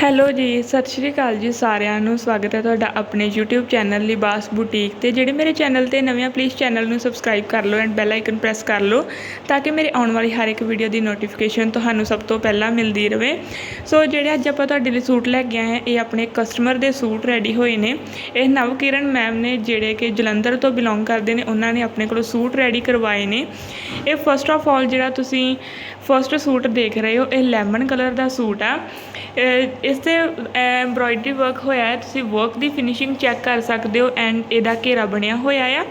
Hello ਜੀ, ਸਤਿ ਸ਼੍ਰੀ ਅਕਾਲ ਜੀ ਸਾਰਿਆਂ ਨੂੰ। ਸਵਾਗਤ ਹੈ ਤੁਹਾਡਾ ਆਪਣੇ YouTube ਚੈਨਲ ਲਿਬਾਸ ਬੁਟੀਕ ਤੇ, ਜਿਹੜੇ ਮੇਰੇ ਚੈਨਲ ਤੇ ਨਵੇਂ ਆ ਪਲੀਜ਼ ਚੈਨਲ ਨੂੰ ਸਬਸਕ੍ਰਾਈਬ ਕਰ ਲਓ ਐਂਡ ਬੈਲ ਆਈਕਨ ਪ੍ਰੈਸ ਕਰ ਲਓ ਤਾਂ ਕਿ ਮੇਰੇ ਆਉਣ ਵਾਲੀ ਹਰ ਇੱਕ ਵੀਡੀਓ ਦੀ ਨੋਟੀਫਿਕੇਸ਼ਨ ਤੁਹਾਨੂੰ ਸਭ ਤੋਂ ਪਹਿਲਾਂ ਮਿਲਦੀ ਰਹੇ ਸੋ ਜਿਹੜੇ ਅੱਜ ਆਪਾਂ ਤੁਹਾਡੇ ਲਈ ਸੂਟ ਲੈ ਕੇ ਆਏ ਹਾਂ, ਇਹ ਆਪਣੇ ਕਸਟਮਰ ਦੇ ਸੂਟ ਰੈਡੀ ਹੋਏ ਨੇ। ਇਹ ਨਵਕਿਰਨ ਮੈਮ ਨੇ, ਜਿਹੜੇ ਕਿ ਜਲੰਧਰ ਤੋਂ ਬਿਲੋਂਗ ਕਰਦੇ ਨੇ, ਉਹਨਾਂ ਨੇ ਆਪਣੇ ਕੋਲੋਂ ਸੂਟ ਰੈਡੀ ਕਰਵਾਏ ਨੇ। ਇਹ ਫਸਟ ਆਫ ਆਲ ਜਿਹੜਾ ਤੁਸੀਂ ਫਸਟ ਸੂਟ ਦੇਖ ਰਹੇ ਹੋ, ਇਹ ਲੈਮਨ ਕਲਰ ਦਾ ਸੂਟ ਆ। ਇਸ ਤੇ ਐਮਬ੍ਰੋਇਡਰੀ ਵਰਕ ਹੋਇਆ ਹੈ, ਤੁਸੀਂ ਵਰਕ ਦੀ ਫਿਨਿਸ਼ਿੰਗ ਚੈੱਕ ਕਰ ਸਕਦੇ ਹੋ ਐਂਡ ਇਹਦਾ ਘੇਰਾ ਬਣਿਆ ਹੋਇਆ ਆ।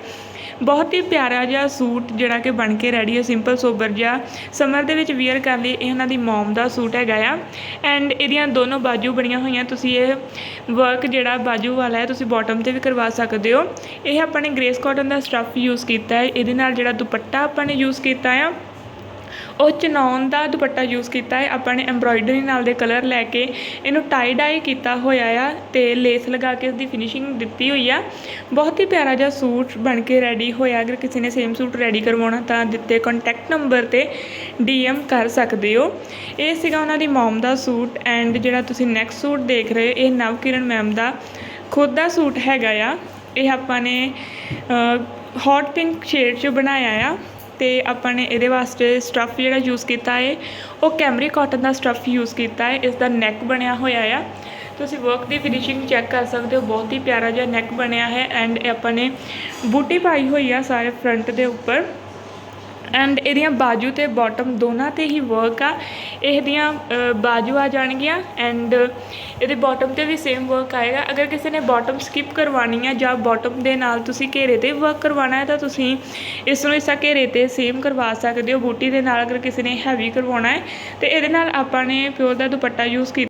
ਬਹੁਤ ਹੀ ਪਿਆਰਾ ਜਿਹਾ ਸੂਟ ਜਿਹੜਾ ਕਿ ਬਣ ਕੇ ਰੈਡੀ ਹੈ ਸਿੰਪਲ ਸੋਬਰ ਜਿਹਾ। ਸਮਰ ਦੇ ਵਿੱਚ ਵੀਅਰ ਕਰਨ ਲਈ ਇਹਨਾਂ ਦੀ ਮਮ ਦਾ ਸੂਟ ਹੈਗਾ ਆ। ਐਂਡ ਇਹਦੀਆਂ ਦੋਨੋਂ ਬਾਜੂ ਬਣੀਆਂ ਹੋਈਆਂ, ਤੁਸੀਂ ਇਹ ਵਰਕ ਜਿਹੜਾ ਬਾਜੂ ਵਾਲਾ ਹੈ, ਤੁਸੀਂ ਬਾਟਮ ਤੇ ਵੀ ਕਰਵਾ ਸਕਦੇ ਹੋ। ਇਹ ਆਪਾਂ ਨੇ ਗ੍ਰੇਸ ਕਾਟਨ ਦਾ ਸਟੱਫ ਯੂਜ਼ ਕੀਤਾ ਹੈ, ਇਹਦੇ ਨਾਲ ਜਿਹੜਾ ਦੁਪੱਟਾ ਆਪਾਂ ਨੇ ਯੂਜ਼ ਕੀਤਾ ਆ ਉਹ ਚਨੌਨ ਦਾ ਦੁਪੱਟਾ ਯੂਜ਼ ਕੀਤਾ ਹੈ। ਆਪਾਂ ਨੇ ਐਮਬ੍ਰੋਇਡਰੀ ਨਾਲ ਦੇ ਕਲਰ ਲੈ ਕੇ ਇਹਨੂੰ ਟਾਈ ਡਾਈ ਕੀਤਾ ਹੋਇਆ ਆ ਤੇ ਲੇਸ ਲਗਾ ਕੇ ਇਸਦੀ ਫਿਨਿਸ਼ਿੰਗ ਦਿੱਤੀ ਹੋਈ ਆ। ਬਹੁਤ ਹੀ ਪਿਆਰਾ ਜਿਹਾ ਸੂਟ ਬਣ ਕੇ ਰੈਡੀ ਹੋਇਆ। ਅਗਰ ਕਿਸੇ ਨੇ ਸੇਮ ਸੂਟ ਰੈਡੀ ਕਰਵਾਉਣਾ ਤਾਂ ਦਿੱਤੇ ਕੰਟੈਕਟ ਨੰਬਰ ਤੇ ਡੀਐਮ ਕਰ ਸਕਦੇ ਹੋ। ਇਹ ਸੀਗਾ ਉਹਨਾਂ ਦੀ ਮਮ ਦਾ ਸੂਟ ਐਂਡ ਜਿਹੜਾ ਤੁਸੀਂ ਨੈਕਸਟ ਸੂਟ ਦੇਖ ਰਹੇ ਹੋ, ਇਹ ਨਵਕਿਰਨ ਮੈਮ ਦਾ ਖੁਦ ਦਾ ਸੂਟ ਹੈਗਾ ਆ। ਇਹ ਆਪਾਂ ਨੇ ਹੌਟ ਪਿੰਕ ਸ਼ੇਡ 'ਚ ਬਣਾਇਆ ਆ। ਤੇ ਆਪਾਂ ਨੇ ਇਹਦੇ ਵਾਸਤੇ ਸਟੱਫ ਜਿਹੜਾ ਯੂਜ਼ ਕੀਤਾ ਹੈ, ਉਹ ਕੈਮਰੀ ਕਾਟਨ ਦਾ ਸਟੱਫ ਯੂਜ਼ ਕੀਤਾ ਹੈ ਇਸ ਦਾ ਨੈਕ ਬਣਿਆ ਹੋਇਆ ਆ। ਤੁਸੀਂ ਵਰਕ ਦੀ ਫਿਨਿਸ਼ਿੰਗ ਚੈੱਕ ਕਰ ਸਕਦੇ ਹੋ, ਬਹੁਤ ਹੀ ਪਿਆਰਾ ਜਿਹਾ ਨੈਕ ਬਣਿਆ ਹੈ ਐਂਡ ਇਹ ਆਪਾਂ ਨੇ ਬੂਟੀ ਪਾਈ ਹੋਈ ਆ ਸਾਰੇ ਫਰੰਟ ਦੇ ਉੱਪਰ। ਐਂਡ ਇਹਦੀਆਂ ਬਾਜੂ ਤੇ ਬਾਟਮ ਦੋਨਾਂ ਤੇ ਹੀ ਵਰਕ ਆ। ਇਹਦੀਆਂ ਬਾਜੂ ਆ ਜਾਣਗੀਆਂ ਐਂਡ ਇਹਦੇ ਬਾਟਮ ਤੇ ਵੀ ਸੇਮ ਵਰਕ ਆਏਗਾ। ਅਗਰ ਕਿਸੇ ਨੇ ਬਾਟਮ ਸਕਿਪ ਕਰਵਾਉਣੀ ਆ ਜਾਂ ਬਾਟਮ ਦੇ ਨਾਲ ਤੁਸੀਂ ਘੇਰੇ ਤੇ ਵਰਕ ਕਰਵਾਉਣਾ ਹੈ ਤਾਂ ਤੁਸੀਂ ਇਸ ਨੂੰ ਇਸਾ ਘੇਰੇ ਤੇ ਸੇਮ ਕਰਵਾ ਸਕਦੇ ਹੋ। ਬੂਟੀ ਦੇ ਨਾਲ ਅਗਰ ਕਿਸੇ ਨੇ ਹੈਵੀ ਕਰਵਾਉਣਾ ਹੈ, ਤੇ ਇਹਦੇ ਨਾਲ ਆਪਾਂ ਨੇ ਪਿਓਰ ਦਾ ਦੁਪੱਟਾ ਯੂਜ਼ ਕੀਤਾ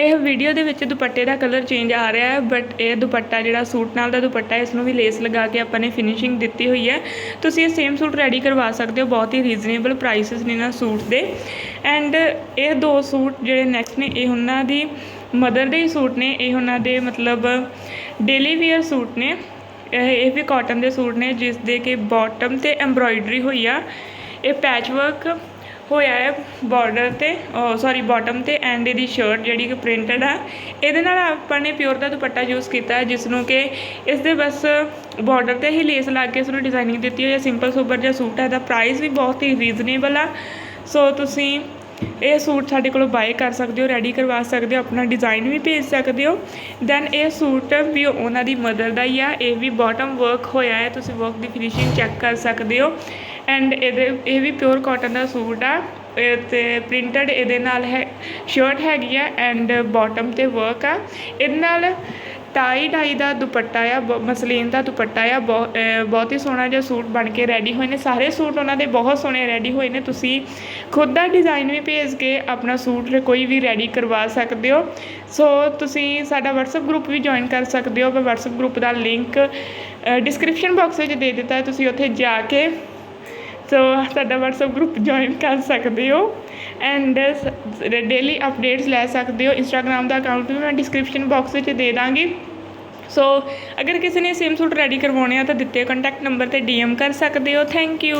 ਇਹ ਵੀਡੀਓ ਦੇ ਵਿੱਚ ਦੁਪੱਟੇ ਦਾ ਕਲਰ ਚੇਂਜ ਆ ਰਿਹਾ ਹੈ ਬਟ ਇਹ ਦੁਪੱਟਾ ਜਿਹੜਾ ਸੂਟ ਨਾਲ ਦਾ ਦੁਪੱਟਾ ਇਸ ਨੂੰ ਵੀ ਲੇਸ ਲਗਾ ਕੇ ਆਪਾਂ ਨੇ ਫਿਨਿਸ਼ਿੰਗ ਦਿੱਤੀ ਹੋਈ ਹੈ। ਤੁਸੀਂ ਇਹ ਸੇਮ ਸੂਟ ਰੈਡੀ ਕਰਵਾ ਸਕਦੇ ਹੋ, ਬਹੁਤ ਹੀ ਰੀਜ਼ਨੇਬਲ ਪ੍ਰਾਈਸਸ ਨੇ ਨਾ ਸੂਟ ਦੇ। ਐਂਡ ਇਹ ਦੋ ਸੂਟ ਜਿਹੜੇ ਨੈਕਸਟ ਨੇ, ਇਹ ਉਹਨਾਂ ਦੀ ਮਦਰ ਦੇ ਹੀ ਸੂਟ ਨੇ, ਇਹ ਉਹਨਾਂ ਦੇ ਮਤਲਬ ਡੇਲੀ ਵੀਅਰ ਸੂਟ ਨੇ। ਇਹ ਇਹ ਵੀ ਕਾਟਨ ਦੇ ਸੂਟ ਨੇ, ਜਿਸ ਦੇ ਕਿ ਬਾਟਮ ਤੇ ਐਮਬ੍ਰੋਇਡਰੀ ਹੋਈ ਆ। ਇਹ ਪੈਚ ਵਰਕ ਹੋਇਆ ਹੈ ਬਾਰਡਰ ਤੇ ਸੌਰੀ ਬਾਟਮ ਤੇ ਐਂਡ ਇਹਦੀ ਸ਼ਰਟ ਜਿਹੜੀ ਕਿ ਪ੍ਰਿੰਟਡ ਆ। ਇਹਦੇ ਨਾਲ ਆਪਾਂ ਨੇ ਪਿਓਰ ਦਾ ਦੁਪੱਟਾ ਯੂਜ਼ ਕੀਤਾ ਹੈ, ਜਿਸ ਨੂੰ ਕਿ ਇਸ ਦੇ ਬਸ ਬਾਰਡਰ ਤੇ ਹੀ ਲੇਸ ਲਾ ਕੇ ਇਸ ਨੂੰ ਡਿਜ਼ਾਈਨਿੰਗ ਦਿੱਤੀ ਹੋਈ ਹੈ। ਸਿੰਪਲ ਸੋਬਰ ਜਿਹਾ ਸੂਟ ਹੈ, ਇਹਦਾ ਪ੍ਰਾਈਸ ਵੀ ਬਹੁਤ ਹੀ ਰੀਜ਼ਨੇਬਲ ਆ। ਸੋ ਤੁਸੀਂ ਇਹ ਸੂਟ ਸਾਡੇ ਕੋਲੋਂ ਬਾਏ ਕਰ ਸਕਦੇ ਹੋ ਰੈਡੀ ਕਰਵਾ ਸਕਦੇ ਹੋ, ਆਪਣਾ ਡਿਜ਼ਾਈਨ ਵੀ ਭੇਜ ਸਕਦੇ ਹੋ। ਦੈਨ ਇਹ ਸੂਟ ਵੀ ਉਹਨਾਂ ਦੀ ਮਦਰ ਦਾ ਹੀ ਆ, ਇਹ ਵੀ ਬਾਟਮ ਵਰਕ ਹੋਇਆ ਹੈ, ਤੁਸੀਂ ਵਰਕ ਦੀ ਫਿਨਿਸ਼ਿੰਗ ਚੈੱਕ ਕਰ ਸਕਦੇ ਹੋ। ਐਂਡ ਇਹਦੇ, ਇਹ ਵੀ ਪਿਓਰ ਕਾਟਨ ਦਾ ਸੂਟ ਆ। ਇਹ ਤੇ ਪ੍ਰਿੰਟਡ ਇਹਦੇ ਨਾਲ ਹੈ ਸ਼ਰਟ ਹੈਗੀ ਆ ਐਂਡ ਬਾਟਮ ਤੇ ਵਰਕ ਆ। ਇਹਦੇ ਨਾਲ ਟਾਈ ਡਾਈ ਦਾ ਦੁਪੱਟਾ ਆ, ਬ- ਮਸਲੀਨ ਦਾ ਦੁਪੱਟਾ ਆ। ਬਹੁ- ਬਹੁਤ ਹੀ ਸੋਹਣਾ ਜਿਹਾ ਸੂਟ ਬਣ ਕੇ ਰੈਡੀ ਹੋਏ ਨੇ। ਸਾਰੇ ਸੂਟ ਉਹਨਾਂ ਦੇ ਬਹੁਤ ਸੋਹਣੇ ਰੈਡੀ ਹੋਏ ਨੇ। ਤੁਸੀਂ ਖੁਦ ਦਾ ਡਿਜ਼ਾਈਨ ਵੀ ਭੇਜ ਕੇ ਆਪਣਾ ਸੂਟ ਕੋਈ ਵੀ ਰੈਡੀ ਕਰਵਾ ਸਕਦੇ ਹੋ। ਸੋ ਤੁਸੀਂ ਸਾਡਾ WhatsApp ਗਰੁੱਪ ਵੀ ਜੁਆਇਨ ਕਰ ਸਕਦੇ ਹੋ। ਮੈਂ WhatsApp ਗਰੁੱਪ ਦਾ ਲਿੰਕ ਡਿਸਕ੍ਰਿਪਸ਼ਨ ਬਾਕਸ ਵਿੱਚ ਦੇ ਦਿੱਤਾ ਹੈ। ਤੁਸੀਂ ਉੱਥੇ ਜਾ ਕੇ ਸੋ ਸਾਡਾ WhatsApp ਗਰੁੱਪ ਜੁਆਇਨ ਕਰ ਸਕਦੇ ਹੋ ਐਂਡ ਡੇਲੀ ਅਪਡੇਟਸ ਲੈ ਸਕਦੇ ਹੋ। ਇੰਸਟਾਗ੍ਰam ਦਾ ਅਕਾਊਂਟ ਵੀ ਮੈਂ ਡਿਸਕ੍ਰਿਪਸ਼ਨ ਬਾਕਸ ਵਿੱਚ ਦੇ ਦਾਂਗੀ। ਸੋ ਅਗਰ ਕਿਸੇ ਨੇ ਸੇਮ ਸੂਟ ਰੈਡੀ ਕਰਵਾਉਣੇ ਆ ਤਾਂ ਦਿੱਤੇ ਕੰਟੈਕਟ ਨੰਬਰ ਤੇ ਡੀਐਮ ਕਰ ਸਕਦੇ ਹੋ। Thank you